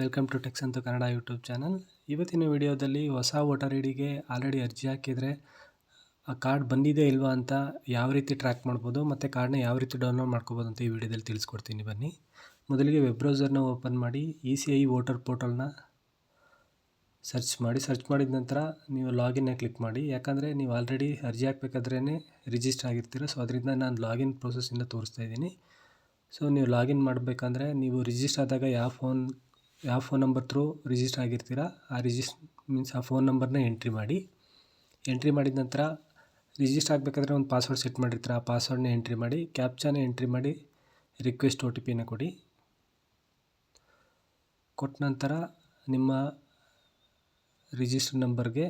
Welcome to text ಅಂತ Kannada YouTube channel. ಇವತ್ತಿನ ವಿಡಿಯೋದಲ್ಲಿ ಹೊಸ ವೋಟರ್ ಐ ಡಿಗೆ ಆಲ್ರೆಡಿ ಅರ್ಜಿ ಹಾಕಿದರೆ, ಆ ಕಾರ್ಡ್ ಬಂದಿದೆ ಇಲ್ವಾ ಅಂತ ಯಾವ ರೀತಿ ಟ್ರ್ಯಾಕ್ ಮಾಡ್ಬೋದು, ಮತ್ತು ಕಾರ್ಡ್ನ ಯಾವ ರೀತಿ ಡೌನ್ಲೋಡ್ ಮಾಡ್ಕೋಬೋದು ಅಂತ ಈ ವಿಡಿಯೋದಲ್ಲಿ ತಿಳಿಸ್ಕೊಡ್ತೀನಿ. ಬನ್ನಿ. ಮೊದಲಿಗೆ ವೆಬ್ ಬ್ರೌಸರ್ನ ಓಪನ್ ಮಾಡಿ ಇ ಸಿ ಐ ವೋಟರ್ ಪೋರ್ಟಲ್ನ ಸರ್ಚ್ ಮಾಡಿ. ಸರ್ಚ್ ಮಾಡಿದ ನಂತರ ನೀವು ಲಾಗಿನ್ನ ಕ್ಲಿಕ್ ಮಾಡಿ. ಯಾಕಂದರೆ ನೀವು ಆಲ್ರೆಡಿ ಅರ್ಜಿ ಹಾಕ್ಬೇಕಾದ್ರೇ ರಿಜಿಸ್ಟರ್ ಆಗಿರ್ತೀರ ಸೊ ಅದರಿಂದ ನಾನು ಲಾಗಿನ್ ಪ್ರೊಸೆಸ್ಸಿಂದ ತೋರಿಸ್ತಾ ಇದ್ದೀನಿ. ಸೊ ನೀವು ಲಾಗಿನ್ ಮಾಡಬೇಕಂದ್ರೆ ನೀವು ರಿಜಿಸ್ಟರ್ ಆದಾಗ ಯಾವ ಫೋನ್ ಯಾವ ಫೋನ್ ನಂಬರ್ ಥ್ರೂ ರಿಜಿಸ್ಟರ್ ಆಗಿರ್ತೀರ, ಆ ರಿಜಿಸ್ ಮೀನ್ಸ್ ಆ ಫೋನ್ ನಂಬರ್ನ ಎಂಟ್ರಿ ಮಾಡಿ. ಎಂಟ್ರಿ ಮಾಡಿದ ನಂತರ ರಿಜಿಸ್ಟರ್ ಆಗಬೇಕಾದ್ರೆ ಒಂದು ಪಾಸ್ವರ್ಡ್ ಸೆಟ್ ಮಾಡಿರ್ತೀರ, ಆ ಪಾಸ್ವರ್ಡ್ನ ಎಂಟ್ರಿ ಮಾಡಿ ಕ್ಯಾಪ್ಚಾನ ಎಂಟ್ರಿ ಮಾಡಿ ರಿಕ್ವೆಸ್ಟ್ ಒ ಟಿ ಪಿನ ಕೊಡಿ. ಕೊಟ್ಟ ನಂತರ ನಿಮ್ಮ ರಿಜಿಸ್ಟರ್ಡ್ ನಂಬರ್ಗೆ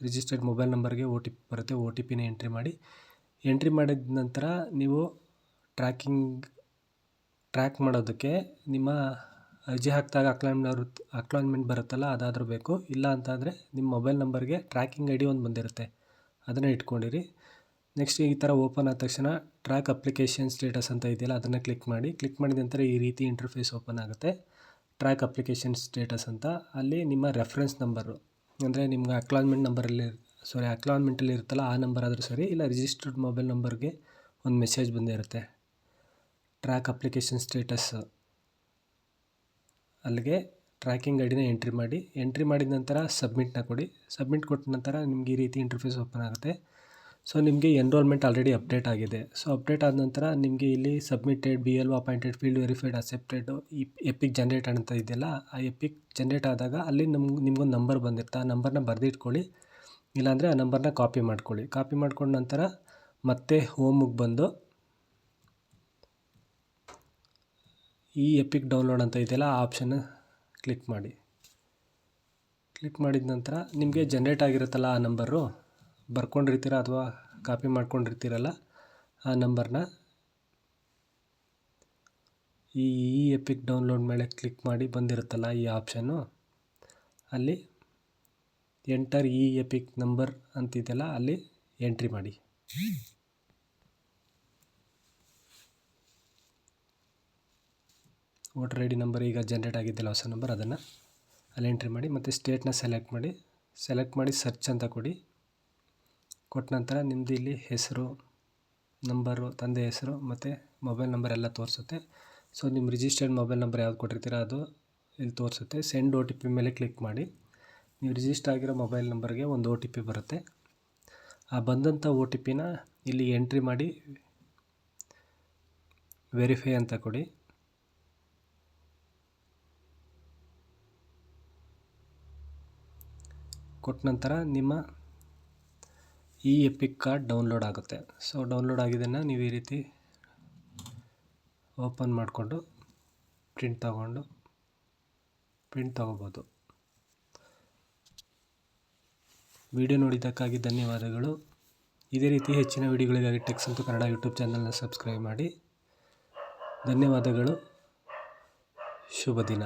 ರಿಜಿಸ್ಟರ್ಡ್ ಮೊಬೈಲ್ ನಂಬರ್ಗೆ ಒ ಟಿ ಪಿ ಬರುತ್ತೆ ಒ ಟಿ ಪಿನ ಎಂಟ್ರಿ ಮಾಡಿ. ಎಂಟ್ರಿ ಮಾಡಿದ ನಂತರ ನೀವು ಟ್ರ್ಯಾಕಿಂಗ್ ಟ್ರ್ಯಾಕ್ ಮಾಡೋದಕ್ಕೆ ನಿಮ್ಮ ಅರ್ಜಿ ಹಾಕಿದಾಗ ಅಕ್ಲಾಯ್ಮೆಂಟ್ ಅಕ್ಲಾಯ್ಮೆಂಟ್ ಬರುತ್ತಲ್ಲ ಅದಾದರೂ ಬೇಕು. ಇಲ್ಲ ಅಂತಂದರೆ ನಿಮ್ಮ ಮೊಬೈಲ್ ನಂಬರ್ಗೆ ಟ್ರ್ಯಾಕಿಂಗ್ ಐ ಡಿ ಒಂದು ಬಂದಿರುತ್ತೆ. ಅದನ್ನು ಇಟ್ಕೊಂಡಿರಿ. ನೆಕ್ಸ್ಟ್ ಈ ಥರ ಓಪನ್ ಆದ ತಕ್ಷಣ ಟ್ರ್ಯಾಕ್ ಅಪ್ಲಿಕೇಶನ್ ಸ್ಟೇಟಸ್ ಅಂತ ಇದೆಯಲ್ಲ, ಅದನ್ನು ಕ್ಲಿಕ್ ಮಾಡಿ. ಕ್ಲಿಕ್ ಮಾಡಿದ ನಂತರ ಈ ರೀತಿ ಇಂಟರ್ಫೇಸ್ ಓಪನ್ ಆಗುತ್ತೆ. ಟ್ರ್ಯಾಕ್ ಅಪ್ಲಿಕೇಶನ್ ಸ್ಟೇಟಸ್ ಅಂತ. ಅಲ್ಲಿ ನಿಮ್ಮ ರೆಫರೆನ್ಸ್ ನಂಬರು ಅಂದರೆ ನಿಮ್ಗೆ ಅಕ್ಲಾನ್ಮೆಂಟ್ ನಂಬರಲ್ಲಿ ಸಾರಿ ಅಕ್ಲಾನ್ಮೆಂಟಲ್ಲಿ ಇರುತ್ತಲ್ಲ, ಆ ನಂಬರ್ ಆದರೂ ಸರಿ, ಇಲ್ಲ ರಿಜಿಸ್ಟರ್ಡ್ ಮೊಬೈಲ್ ನಂಬರ್ಗೆ ಒಂದು ಮೆಸೇಜ್ ಬಂದಿರುತ್ತೆ. ಟ್ರ್ಯಾಕ್ ಅಪ್ಲಿಕೇಶನ್ ಸ್ಟೇಟಸ್ ಅಲ್ಲಿಗೆ ಟ್ರ್ಯಾಕಿಂಗ್ ಐ ಡಿನ ಎಂಟ್ರಿ ಮಾಡಿ ಎಂಟ್ರಿ ಮಾಡಿದ ನಂತರ ಸಬ್ಮಿಟ್ನ ಕೊಡಿ. ಸಬ್ಮಿಟ್ ಕೊಟ್ಟ ನಂತರ ನಿಮ್ಗೆ ಈ ರೀತಿ ಇಂಟರ್ಫೇಸ್ ಓಪನ್ ಆಗುತ್ತೆ. ಸೊ ನಿಮಗೆ ಎನ್ರೋಲ್ಮೆಂಟ್ ಆಲ್ರೆಡಿ ಅಪ್ಡೇಟ್ ಆಗಿದೆ. ಸೊ ಅಪ್ಡೇಟ್ ಆದ ನಂತರ ನಿಮಗೆ ಇಲ್ಲಿ submitted B L O appointed field verified accepted ಈ ಎಪಿಕ್ ಜನ್ರೇಟ್ ಅಂತ ಇದೆಯಲ್ಲ, ಆ ಎಪಿಕ್ ಜನ್ರೇಟ್ ಆದಾಗ ಅಲ್ಲಿ ನಮ್ಗೆ ನಿಮ್ಗೊಂದು ನಂಬರ್ ಬಂದಿರುತ್ತೆ. ಆ ನಂಬರ್ನ ಬರೆದಿಟ್ಕೊಳ್ಳಿ. ಇಲ್ಲಾಂದರೆ ಆ ನಂಬರ್ನ ಕಾಪಿ ಮಾಡ್ಕೊಳ್ಳಿ. ಕಾಪಿ ಮಾಡ್ಕೊಂಡ ನಂತರ ಮತ್ತೆ ಹೋಮಿಗೆ ಬಂದು ಈ ಎಪಿಕ್ ಡೌನ್ಲೋಡ್ ಅಂತ ಇದೆಯಲ್ಲ, ಆ ಆಪ್ಷನ್ನ ಕ್ಲಿಕ್ ಮಾಡಿ. ಕ್ಲಿಕ್ ಮಾಡಿದ ನಂತರ ನಿಮಗೆ ಜನ್ರೇಟ್ ಆಗಿರುತ್ತಲ್ಲ ಆ ನಂಬರು ಬರ್ಕೊಂಡಿರ್ತೀರ ಅಥವಾ ಕಾಪಿ ಮಾಡ್ಕೊಂಡಿರ್ತೀರಲ್ಲ ಆ ನಂಬರ್ನ ಈ ಇ ಎಪಿಕ್ ಡೌನ್ಲೋಡ್ ಮೇಲೆ ಕ್ಲಿಕ್ ಮಾಡಿ ಬಂದಿರುತ್ತಲ್ಲ ಈ ಆಪ್ಷನ್ನು ಅಲ್ಲಿ ಎಂಟರ್ ಇ ಎಪಿಕ್ ನಂಬರ್ ಅಂತಿದೆಯಲ್ಲ ಅಲ್ಲಿ ಎಂಟ್ರಿ ಮಾಡಿ. ವೋಟರ್ ಐ ಡಿ ನಂಬರ್ ಈಗ ಜನ್ರೇಟ್ ಆಗಿದ್ದಿಲ್ಲ ಹೊಸ ನಂಬರ್, ಅದನ್ನು ಅಲ್ಲಿ ಎಂಟ್ರಿ ಮಾಡಿ ಮತ್ತು ಸ್ಟೇಟ್ನ ಸೆಲೆಕ್ಟ್ ಮಾಡಿ ಸೆಲೆಕ್ಟ್ ಮಾಡಿ ಸರ್ಚ್ ಅಂತ ಕೊಡಿ. ಕೊಟ್ಟ ನಂತರ ನಿಮ್ಮದು ಇಲ್ಲಿ ಹೆಸರು ನಂಬರು ತಂದೆ ಹೆಸರು ಮತ್ತು ಮೊಬೈಲ್ ನಂಬರ್ ಎಲ್ಲ ತೋರಿಸುತ್ತೆ. ಸೊ ನಿಮ್ಮ ರಿಜಿಸ್ಟರ್ಡ್ ಮೊಬೈಲ್ ನಂಬರ್ ಯಾವ್ದು ಕೊಟ್ಟಿರ್ತೀರ ಅದು ಇಲ್ಲಿ ತೋರಿಸುತ್ತೆ. ಸೆಂಡ್ ಓ ಟಿ ಪಿ ಮೇಲೆ ಕ್ಲಿಕ್ ಮಾಡಿ. ನೀವು ರಿಜಿಸ್ಟರ್ ಆಗಿರೋ ಮೊಬೈಲ್ ನಂಬರ್ಗೆ ಒಂದು ಓ ಟಿ ಪಿ ಬರುತ್ತೆ. ಆ ಬಂದಂಥ ಓ ಟಿ ಪಿನ ಇಲ್ಲಿ ಎಂಟ್ರಿ ಮಾಡಿ ವೆರಿಫೈ ಅಂತ ಕೊಡಿ. ಕೊಟ್ಟ ನಂತರ ನಿಮ್ಮ ಈ ಎಪಿಕ್ ಕಾರ್ಡ್ ಡೌನ್ಲೋಡ್ ಆಗುತ್ತೆ. ಸೊ ಡೌನ್ಲೋಡ್ ಆಗಿದ್ದನ್ನು ನೀವು ಈ ರೀತಿ ಓಪನ್ ಮಾಡಿಕೊಂಡು ಪ್ರಿಂಟ್ ತಗೊಂಡು ಪ್ರಿಂಟ್ ತಗೋಬೋದು. ವಿಡಿಯೋ ನೋಡಿದ್ದಕ್ಕಾಗಿ ಧನ್ಯವಾದಗಳು. ಇದೇ ರೀತಿ ಹೆಚ್ಚಿನ ವಿಡಿಯೋಗಳಿಗಾಗಿ ಟೆಕ್ಸ್ ಅಂತ ಕನ್ನಡ ಯೂಟ್ಯೂಬ್ ಚಾನಲ್ನ ಸಬ್ಸ್ಕ್ರೈಬ್ ಮಾಡಿ. ಧನ್ಯವಾದಗಳು. ಶುಭ ದಿನ.